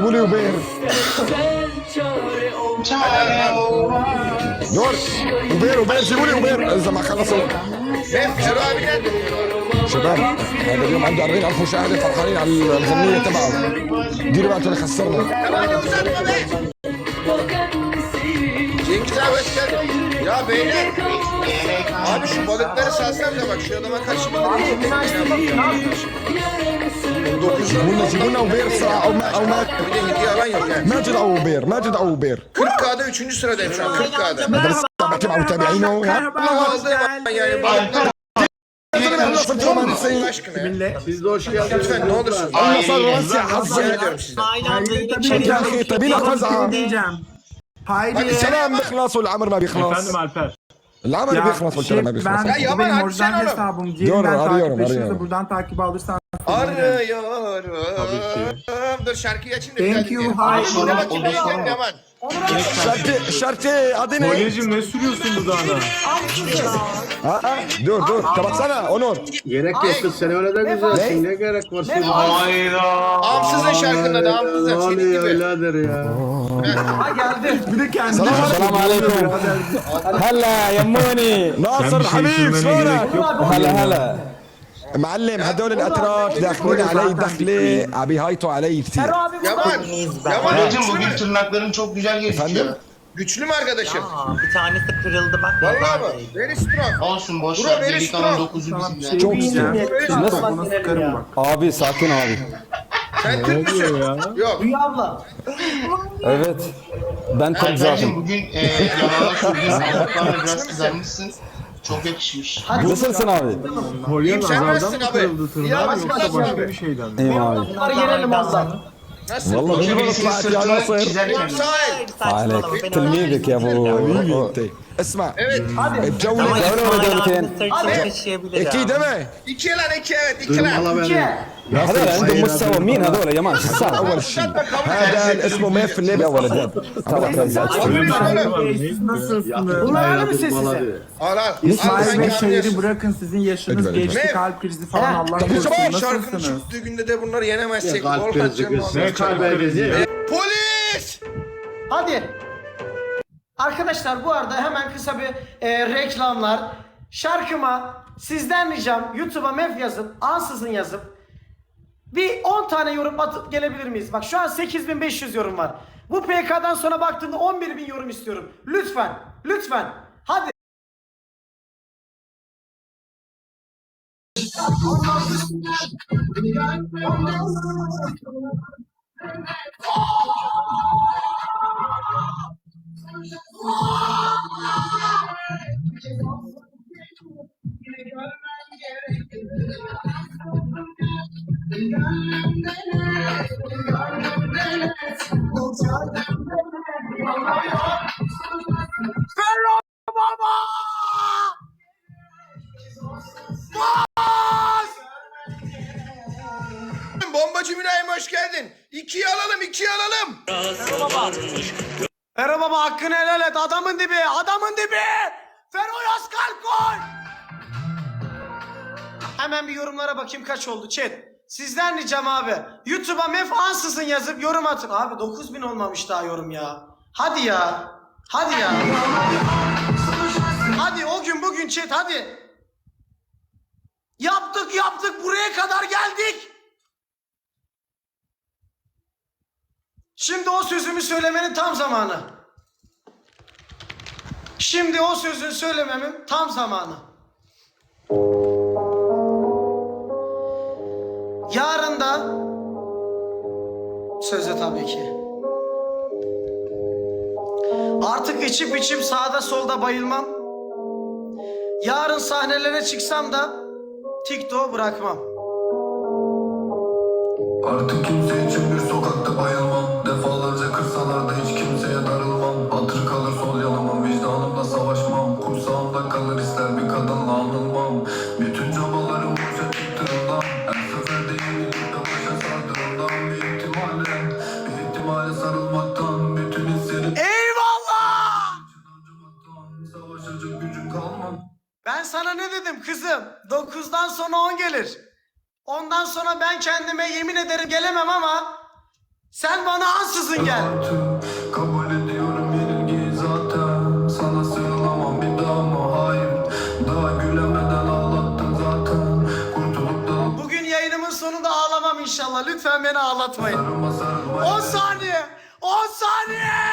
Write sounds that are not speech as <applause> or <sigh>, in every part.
جيبوا لي وبير. دور وبير وبير جيبوا لي وبير. إذا ما خلصوا. nerede? شباب هذا اليوم عنده 40000 مشاهدة فرحانين على الغنية تبعه ديروا بالكم اللي خسرنا. abi şu balıkları salsam da bak şu adama karşı لنا Buna Uber sağ alma. Bir de hediye alan yok yani. Macit Uber, Macit Uber. 40K'da 3. sıradayım şu an 40K'da. Madras tabakim av tabi'inu. Allah razı yani. Bismillah. Siz de hoş geldiniz. Lütfen ne olursun. Allah sallallahu aleyhi ve sellem. Aynen. Tabii la faza. Hadi selam bihlas ul amr ma bihlas. Efendim Alper. Lan beni bırakmaz o kelime bırakmaz. Ya benim orijinal hesabım. Diyorum, Diyorum arıyorum, takip arıyorum. Buradan takip alırsan. sevinirim. Arıyorum. Dur şarkıyı açayım da. Thank you, hi. Şuna bakayım ne var. Şarkı, şarkı adı ne? Kolyeciğim ne sürüyorsun dudağına? Ha, ha, dur dur kapatsana Onur. Gerek yok kız sen öyle de güzelsin. Ne gerek var şimdi? Hayda. Amsızın şarkının adı amsızın senin gibi. Öyledir ya. Ha geldi. Bir de kendi. Selam aleyküm. Hala yemmuni. Nasır şey Habib sonra. Hala hala. معلم هدول الاتراك داخلين علي دخله عم بيهايطوا علي كثير Yaman. Yaman Hocam güçlü bugün mü? tırnakların çok güzel gözüküyor. Efendim? Güçlü mü arkadaşım? Aa, bir tanesi kırıldı bak. Vallahi mı? Very strong. Olsun boş Bro, ver. very Delikanlı strong. dokuzu Sana bir bizimle. şey Çok diyeceğim. güzel. Very strong. Kafana sıkarım bak. Abi sakin abi. Sen Türk müsün? Yok. Evet. Ben Türk Alper'cim zaten. bugün e, yanına <laughs> sürdüğün ayaklarla biraz kızarmışsın. Çok yakışmış. Nasılsın abi? Kolyen sen nazardan nasılsın mı abi? kırıldı tırnağın Ya, yoksa nasılsın başka abi? bir şeyden mi? İyiyim abi. Nasıl? والله Hoca من وين birisinin طلعت يا sırtını ناصر çizerken. Sahil. عليك تلميذك يا ابو انت اسمع Evet. Ama الجولة İsmail dönken. abinin sırtını taşıyabilir ha. اكيد ما İki lan iki evet iki lan. Hala beni. هذول عندهم مستوى مين هذول يا مان شو السالفه اول شيء هذا اسمه ميف الليبي يا ولد Siz nasılsınız? Bunlar mı sessiz? Al al. Al İsmail sen Bey şehri anlıyorsun. bırakın sizin yaşınız Hadi be, geçti hadi. kalp krizi falan Allah Tabii, korusun tamam, Şarkının nasılsınız? çıktığı günde de bunları yenemezsek. Kalp Gol krizi atacağım kız. vallahi. Ne kalp krizi? Polis! Hadi. Arkadaşlar bu arada hemen kısa bir e, reklamlar. Şarkıma sizden ricam YouTube'a mef yazıp, ansızın yazıp bir 10 tane yorum atıp gelebilir miyiz? Bak şu an 8500 yorum var. Bu PK'dan sonra baktığımda 11.000 yorum istiyorum. Lütfen, lütfen. Hadi. Bombacı Mülayim hoş geldin. İkiyi alalım, ikiyi alalım. Fero baba hakkını helal et. Adamın dibi, adamın dibi. Fero yaz kalp koy. Hemen bir yorumlara bakayım kaç oldu chat. Sizden ricam abi. YouTube'a mef ansızın yazıp yorum atın. Abi 9000 olmamış daha yorum ya. Hadi ya. Hadi ya. Hadi o gün bugün chat hadi. Yaptık yaptık buraya kadar geldik. Şimdi o sözümü söylemenin tam zamanı. Şimdi o sözü söylememin tam zamanı. Yarın da sözde tabii ki. Artık içip içip sağda solda bayılmam. Yarın sahnelere çıksam da TikTok bırakmam. Artık kimse için bir sokakta bayılmam kızım? 9'dan sonra 10 gelir. Ondan sonra ben kendime yemin ederim gelemem ama Sen bana ansızın gel. Kabul ediyorum yenilgiyi zaten Sana sığınamam bir daha mı? Hayır Daha gülemeden ağlattın zaten Kurtulup da Bugün yayınımın sonunda ağlamam inşallah. Lütfen beni ağlatmayın. sarılma sarılma 10 saniye. 10 saniye.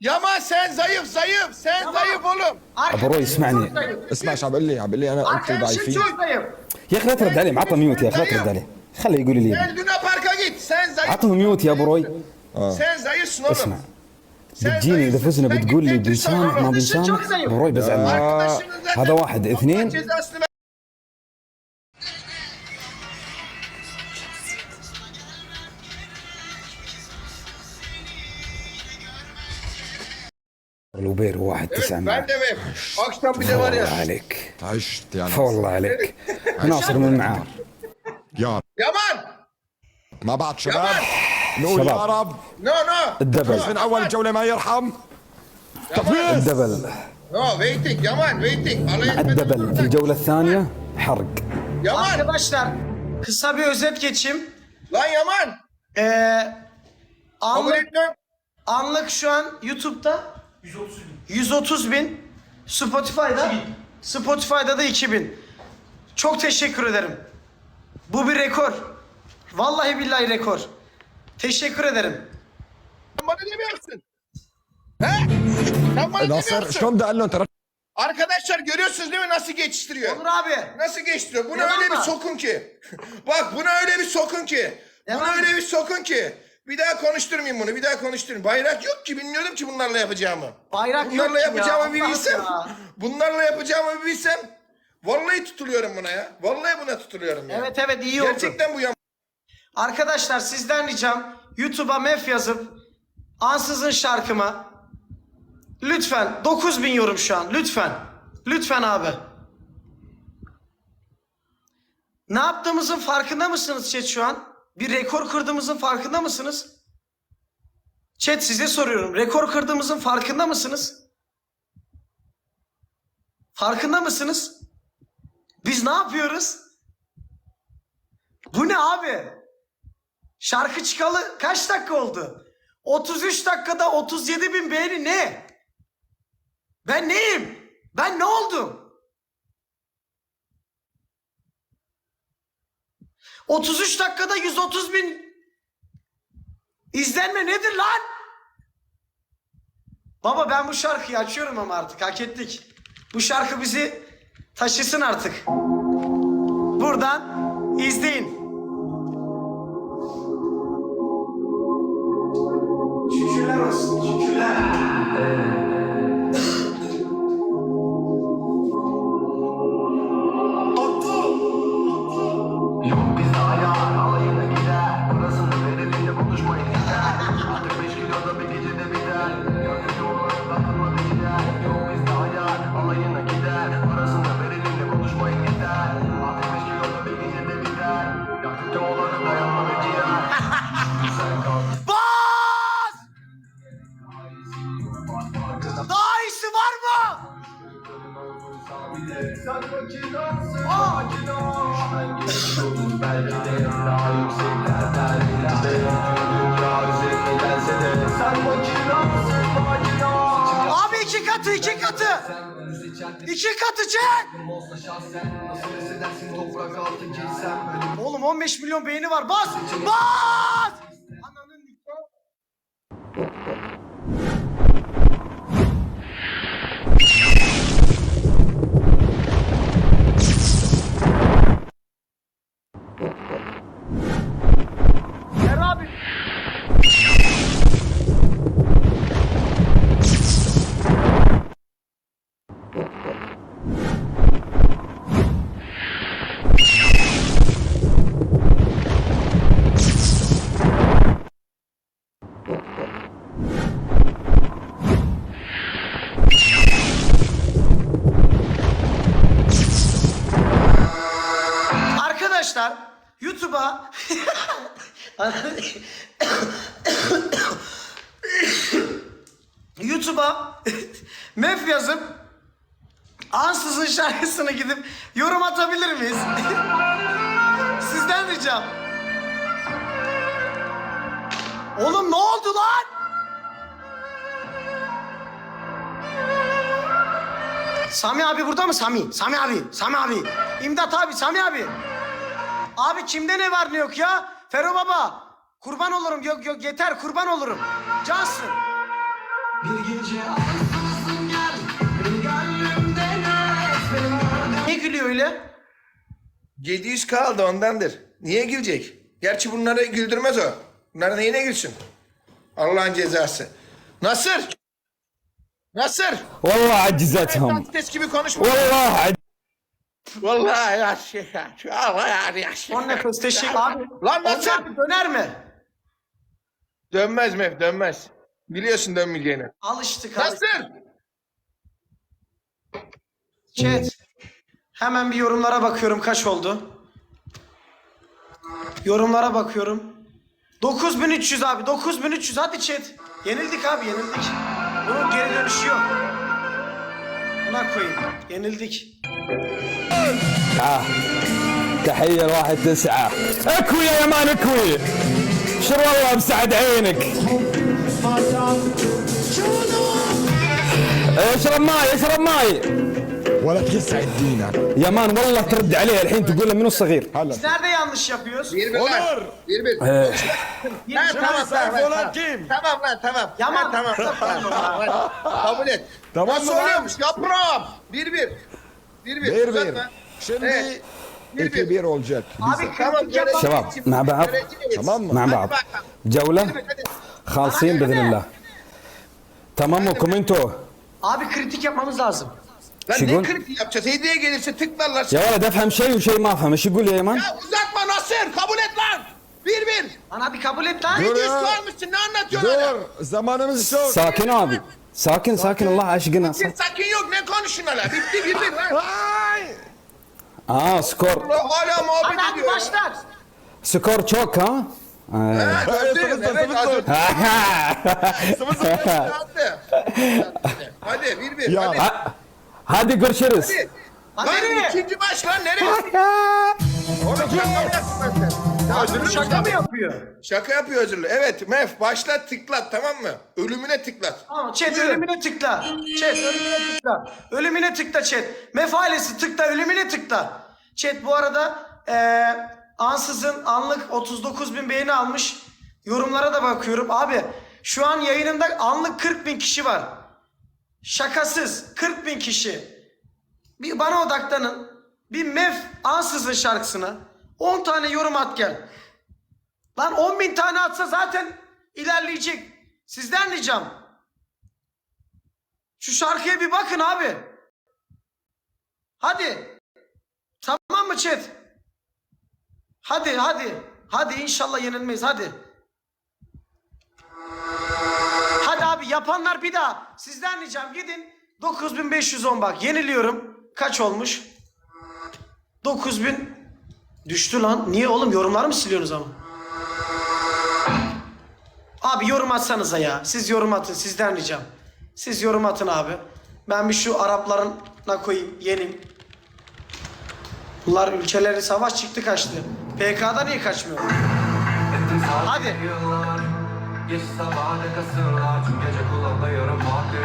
Yaman sen zayıf zayıf. Sen zayıf oğlum. أبو روي اسمعني اسمع شو عم بقول لي عم بقول لي أنا انت ضعيفين zayıf. يا أخي لا ترد عليه عطى ميوت يا أخي لا ترد عليه خليه يقول لي. عطه ميوت يا أبو روي oğlum. اسمع بتجيني إذا. فزنا بتقول لي بنسامح ما. بنسامح أبو روي بزعل معك هذا واحد اثنين cezasını ver- الوبير واحد تسعة Ben معك de mi? Akşam bir de var والله ya. عليك عشت يعني والله عليك ناصر من معاه يا Yaman! ما بعد شباب نقول شباب. يا رب No no. الدبل من اول الجوله ما يرحم تفويض الدبل No waiting Yaman waiting. Alay مع etmeden الدبل في الجولة الثانية حرق Yaman! Arkadaşlar kısa bir özet geçeyim. Lan Yaman! Ee, Kabul anlık, etmem. anlık şu an YouTube'da 130 bin. 130 bin. Spotify'da 2000. Spotify'da da 2000. Çok teşekkür ederim. Bu bir rekor. Vallahi billahi rekor. Teşekkür ederim. Sen bana demiyorsun. He? Sen bana e, demiyorsun. şu anda Elon taraf. Arkadaşlar görüyorsunuz değil mi nasıl geçiştiriyor? Onur abi. Nasıl geçiştiriyor? Buna Devam öyle bir sokun ki. <laughs> Bak buna öyle bir sokun ki. Buna Devam. öyle bir sokun ki. Bir daha konuşturmayayım bunu. Bir daha konuşturmayayım. Bayrak yok ki. Bilmiyordum ki bunlarla yapacağımı. Bayrak yok bunlarla ya, yapacağımı Allah'ım bilsem. ya. Bunlarla yapacağımı bilsem. Vallahi tutuluyorum buna ya. Vallahi buna tutuluyorum ya. Evet evet iyi oldu. Gerçekten bu ya. Arkadaşlar sizden ricam YouTube'a mef yazıp ansızın şarkıma lütfen 9000 yorum şu an lütfen. Lütfen abi. Ne yaptığımızın farkında mısınız chat şu an? Bir rekor kırdığımızın farkında mısınız? Chat size soruyorum. Rekor kırdığımızın farkında mısınız? Farkında mısınız? Biz ne yapıyoruz? Bu ne abi? Şarkı çıkalı kaç dakika oldu? 33 dakikada 37 bin beğeni ne? Ben neyim? Ben ne oldum? 33 dakikada 130 bin izlenme nedir lan? Baba ben bu şarkıyı açıyorum ama artık hak ettik. Bu şarkı bizi taşısın artık. Buradan izleyin. Artık İki katı çek. Oğlum 15 milyon beğeni var. Bas! Bas! Ananın Ver <coughs> YouTube'a mef yazıp ansızın şarkısını gidip yorum atabilir miyiz? <laughs> Sizden ricam. Oğlum ne oldu lan? Sami abi burada mı Sami? Sami abi, Sami abi. İmdat abi, Sami abi. Abi kimde ne var ne yok ya? Fero baba kurban olurum yok yok yeter kurban olurum. Cansın. Bir gece Ne gülüyor öyle? 700 kaldı ondandır. Niye gülecek? Gerçi bunları güldürmez o. Bunlara neyine gülsün? Allah'ın cezası. Nasır! Nasır! Vallahi acizat Ses gibi konuşma. Vallahi Vallahi ya şey ya. Allah ya ya şey. Son nefes teşekkür abi. Lan Nasır! bir döner mi? Dönmez Mev dönmez. Biliyorsun dönmeyeceğini. Alıştık alıştık. Nasır! Chat. Hemen bir yorumlara bakıyorum kaç oldu. Yorumlara bakıyorum. 9300 abi 9300 hadi chat. Yenildik abi yenildik. Bunun geri dönüşü yok. Buna koyayım. Yenildik. آه. تحية لواحد تسعة. اكوي يا مان اكوي. شر الله بسعد عينك؟ اشرب ماي اشرب ماي. ولا تسعد دينا يا مان والله ترد عليه الحين تقول له منو الصغير؟ هلا. إيش هذا يانوس شابيوس؟ يربل يربل تمام تمام تمام. تمام يا مان. تمام تمام. تمام تمام تمام تمام تمام تمام Bir bir. Bir bir. Uzatma. Şimdi Evet. Bir iki bir. bir olacak. Abi Tamam. kritik yapalım. شباب مع بعض Tamam mı? مع بعض جولة خالصين بإذن الله تمام وكومنتو Abi kritik yapmamız lazım. Lan Şigun. ne kritik yapacağız? Hediye gelirse tıklarlar. يا ولد افهم شيء وشيء ما افهم ايش يقول يا يمان Ya uzatma Nasır. Kabul et lan. Bir bir. Ana bir kabul et lan. Dur Yüz ya. almışsın ne anlatıyorsun hala? Dur. Zamanımız çok. ساكن ابي Sakin sakin Allah aşkına. Sakin, sakin yok ne konuşun hala. Bitti bitti. <laughs> lan. Aa skor. Allah hala muhabbet Adam ediyor. ya. başlar. Skor çok ha? Ee. Ha, gördüm, evet, az önce attı. Hadi bir bir. Ya. Hadi. Ha- Hadi görüşürüz. Hadi. Hadi. Hadi. ikinci maç lan nereye? Orada şaka mı? Ya özürlü Şaka mı yapıyor? Şaka yapıyor özürlü. Evet Mef başlat tıklat tamam mı? Ölümüne tıklat. Tamam chat Buyurun. ölümüne tıkla. Chat ölümüne tıkla. Ölümüne tıkla chat. Mefalesi tıkla ölümüne tıkla. Chat bu arada eee ansızın anlık 39 bin beğeni almış. Yorumlara da bakıyorum. Abi şu an yayınımda anlık 40 bin kişi var. Şakasız 40 bin kişi. Bir bana odaklanın. Bir Mef ansızın şarkısına 10 tane yorum at gel. Lan 10 bin tane atsa zaten ilerleyecek. Sizden ricam. Şu şarkıya bir bakın abi. Hadi. Tamam mı chat? Hadi hadi. Hadi inşallah yenilmeyiz hadi. Hadi abi yapanlar bir daha. Sizden ricam gidin. 9510 bak yeniliyorum. Kaç olmuş? 9000 düştü lan. Niye oğlum yorumlar mı siliyorsunuz ama? Abi yorum atsanıza ya. Siz yorum atın sizden ricam. Siz yorum atın abi. Ben bir şu Araplarına koyayım yenim. Bunlar ülkeleri savaş çıktı kaçtı. PK'da niye kaçmıyor? Hadi. Hadi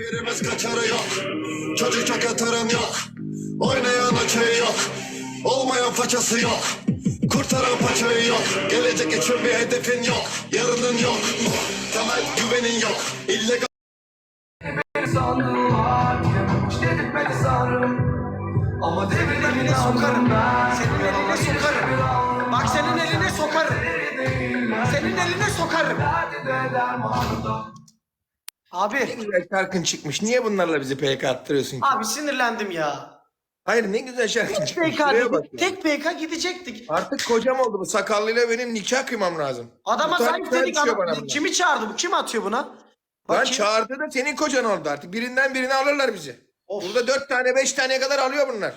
birimiz kaçarı yok. Çocukça yatırım yok. Oynayan okey yok. Olmayan façası yok. Kurtaran paçayı yok. Gelecek için bir hedefin yok. Yarının yok. Temel güvenin yok. İllegal sandılar Dedik beni sanırım Ama Senin eline sokarım. Senin eline sokarım. Bak senin eline sokarım. Senin eline sokarım. Abi, güzel şarkın çıkmış. Niye bunlarla bizi PK attırıyorsun ki? abi sinirlendim ya. Hayır ne güzel şarkın Tek çıkmış. PK, Şuraya bak. dedik, ya. tek PK gidecektik. Artık kocam oldu bu sakallıyla benim nikah kıymam lazım. Adama Bu tarih zayıf dedik düşüyor bana adam. bunlar. Kimi çağırdı bu? Kim atıyor buna? Lan Bakayım. çağırdı da senin kocan oldu artık. Birinden birini alırlar bizi. Of. Burada dört tane beş taneye kadar alıyor bunlar.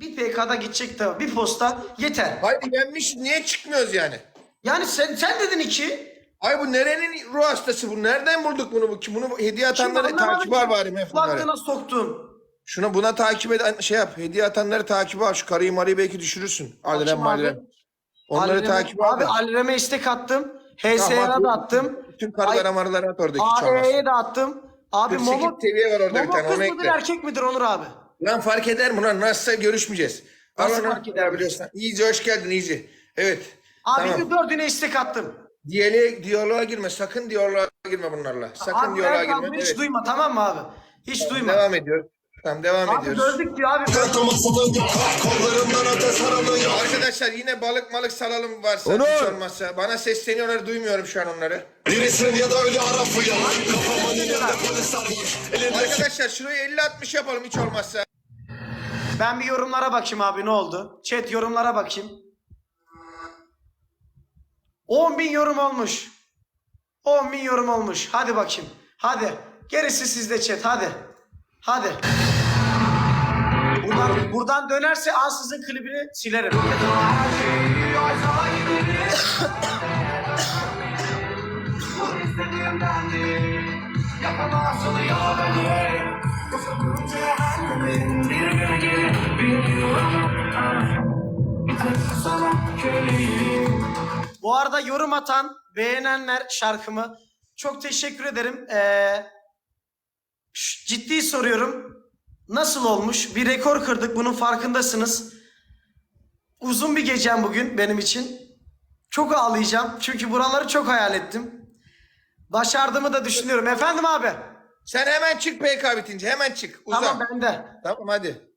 Bir PK'da gidecek de bir posta yeter. Haydi yenmiş niye çıkmıyoruz yani? Yani sen sen dedin iki. Ay bu nerenin ruh hastası bu? Nereden bulduk bunu? Bu, bunu hediye atanları takip ki. al bari mefhumları. Kulaklığına soktum. Şuna buna takip eden şey yap. Hediye atanları takip al. Şu karıyı marıyı belki düşürürsün. Alirem Bakayım abi. Onları takip al. Abi da. Alirem'e istek attım. HSR'a da attım. Bütün karılara marılara at oradaki olmaz. AE'ye de attım. Abi 48 Momo, seviye var orada bir Momo tane kız onu mıdır ekle. erkek midir Onur abi? Lan fark eder mi lan? Nasılsa görüşmeyeceğiz. Nasıl fark eder mi? biliyorsun. Easy hoş geldin Easy. Evet. Abi tamam. dördüne istek attım. Diyaloğa, diyaloğa girme. Sakın diyaloğa girme bunlarla. Sakın abi diyaloğa girme. hiç Evet. duyma tamam mı abi? Hiç duyma. Devam ediyor. Tamam devam Abi ediyoruz. gördük diyor abi. Arkadaşlar yine balık malık salalım varsa Onur! hiç olmazsa. Bana sesleniyorlar duymuyorum şu an onları. Birisin ya da öyle harafı ya Arkadaşlar şurayı 50-60 yapalım hiç olmazsa. Ben bir yorumlara bakayım abi ne oldu? Chat yorumlara bakayım. 10 bin yorum olmuş. 10 bin yorum olmuş. Hadi bakayım. Hadi. Gerisi sizde chat hadi. Hadi. Buradan, buradan dönerse ansızın klibini silerim. Bu arada yorum atan, beğenenler şarkımı çok teşekkür ederim. Ee, ciddi soruyorum. Nasıl olmuş? Bir rekor kırdık bunun farkındasınız. Uzun bir gecem bugün benim için. Çok ağlayacağım çünkü buraları çok hayal ettim. Başardığımı da düşünüyorum. Efendim abi. Sen hemen çık PK bitince hemen çık. Uza. Tamam bende. Tamam hadi.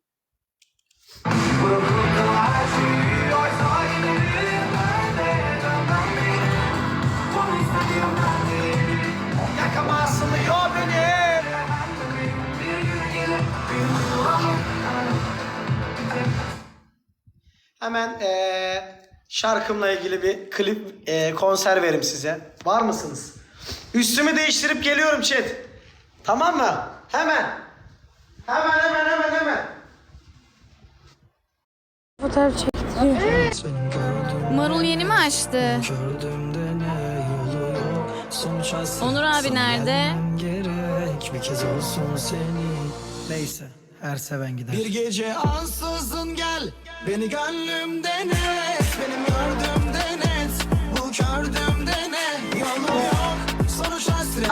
Hemen eee, şarkımla ilgili bir klip eee, konser verim size. Var mısınız? Üstümü değiştirip geliyorum chat. Tamam mı? Hemen. Hemen hemen hemen hemen. Fotoğraf çektiriyor. Marul yeni mi açtı? Onur abi nerede? Bir kez olsun seni Neyse. Erseven gider. Bir gece ansızın gel. Beni gönlümden et Benim gördüğümden et Bu kördüğümden et Yolu yok. Sonuç hasret.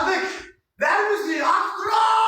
Ver müziği. Astro!